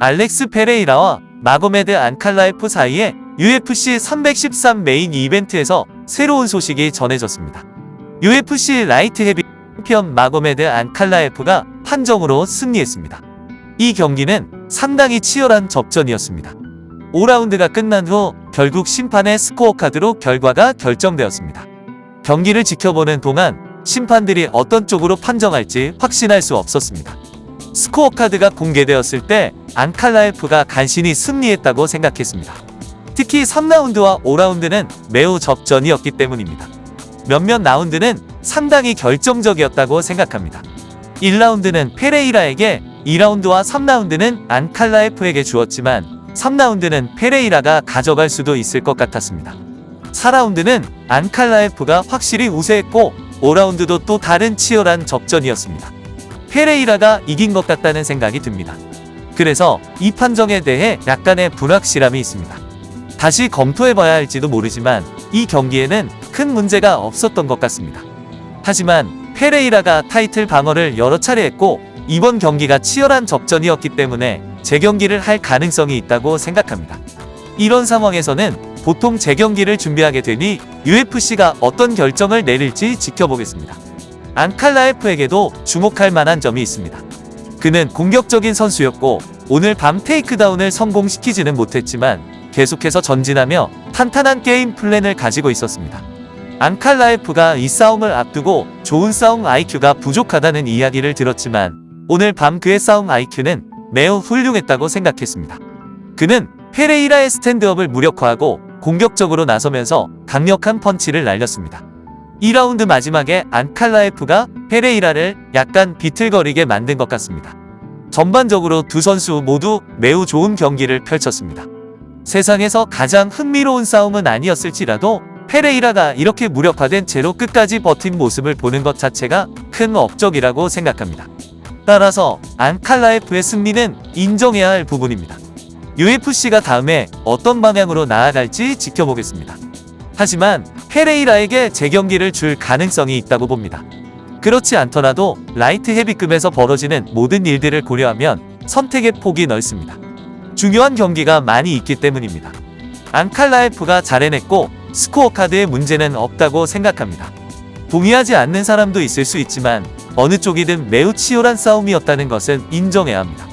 알렉스 페레이라와 마고메드 안칼라에프 사이에 UFC 313 메인 이벤트에서 새로운 소식이 전해졌습니다. UFC 라이트 헤비 챔피언 마고메드 안칼라에프가 판정으로 승리했습니다. 이 경기는 상당히 치열한 접전이었습니다. 5라운드가 끝난 후 결국 심판의 스코어 카드로 결과가 결정되었습니다. 경기를 지켜보는 동안 심판들이 어떤 쪽으로 판정할지 확신할 수 없었습니다. 스코어 카드가 공개되었을 때 안칼라에프가 간신히 승리했다고 생각했습니다. 특히 3라운드와 5라운드는 매우 접전이었기 때문입니다. 몇몇 라운드는 상당히 결정적이었다고 생각합니다. 1라운드는 페레이라에게 2라운드와 3라운드는 안칼라에프에게 주었지만 3라운드는 페레이라가 가져갈 수도 있을 것 같았습니다. 4라운드는 안칼라에프가 확실히 우세했고 5라운드도 또 다른 치열한 접전이었습니다. 페레이라가 이긴 것 같다는 생각이 듭니다. 그래서 이 판정에 대해 약간의 불확실함이 있습니다. 다시 검토해봐야 할지도 모르지만 이 경기에는 큰 문제가 없었던 것 같습니다. 하지만 페레이라가 타이틀 방어를 여러 차례 했고 이번 경기가 치열한 접전이었기 때문에 재경기를 할 가능성이 있다고 생각합니다. 이런 상황에서는 보통 재경기를 준비하게 되니 UFC가 어떤 결정을 내릴지 지켜보겠습니다. 안칼라에프에게도 주목할 만한 점이 있습니다. 그는 공격적인 선수였고 오늘 밤 테이크다운을 성공시키지는 못했지만 계속해서 전진하며 탄탄한 게임 플랜을 가지고 있었습니다. 안칼라에프가 이 싸움을 앞두고 좋은 싸움 IQ가 부족하다는 이야기를 들었지만 오늘 밤 그의 싸움 IQ는 매우 훌륭했다고 생각했습니다. 그는 페레이라의 스탠드업을 무력화하고 공격적으로 나서면서 강력한 펀치를 날렸습니다. 2라운드 마지막에 안칼라에프가 페레이라를 약간 비틀거리게 만든 것 같습니다. 전반적으로 두 선수 모두 매우 좋은 경기를 펼쳤습니다. 세상에서 가장 흥미로운 싸움은 아니었을지라도 페레이라가 이렇게 무력화된 채로 끝까지 버틴 모습을 보는 것 자체가 큰 업적이라고 생각합니다. 따라서 안칼라에프의 승리는 인정해야 할 부분입니다. UFC가 다음에 어떤 방향으로 나아갈지 지켜보겠습니다. 하지만 페레이라에게 재경기를 줄 가능성이 있다고 봅니다. 그렇지 않더라도 라이트 헤비급에서 벌어지는 모든 일들을 고려하면 선택의 폭이 넓습니다. 중요한 경기가 많이 있기 때문입니다. 안칼라에프가 잘 해냈고 스코어 카드에 문제는 없다고 생각합니다. 동의하지 않는 사람도 있을 수 있지만 어느 쪽이든 매우 치열한 싸움이었다는 것은 인정해야 합니다.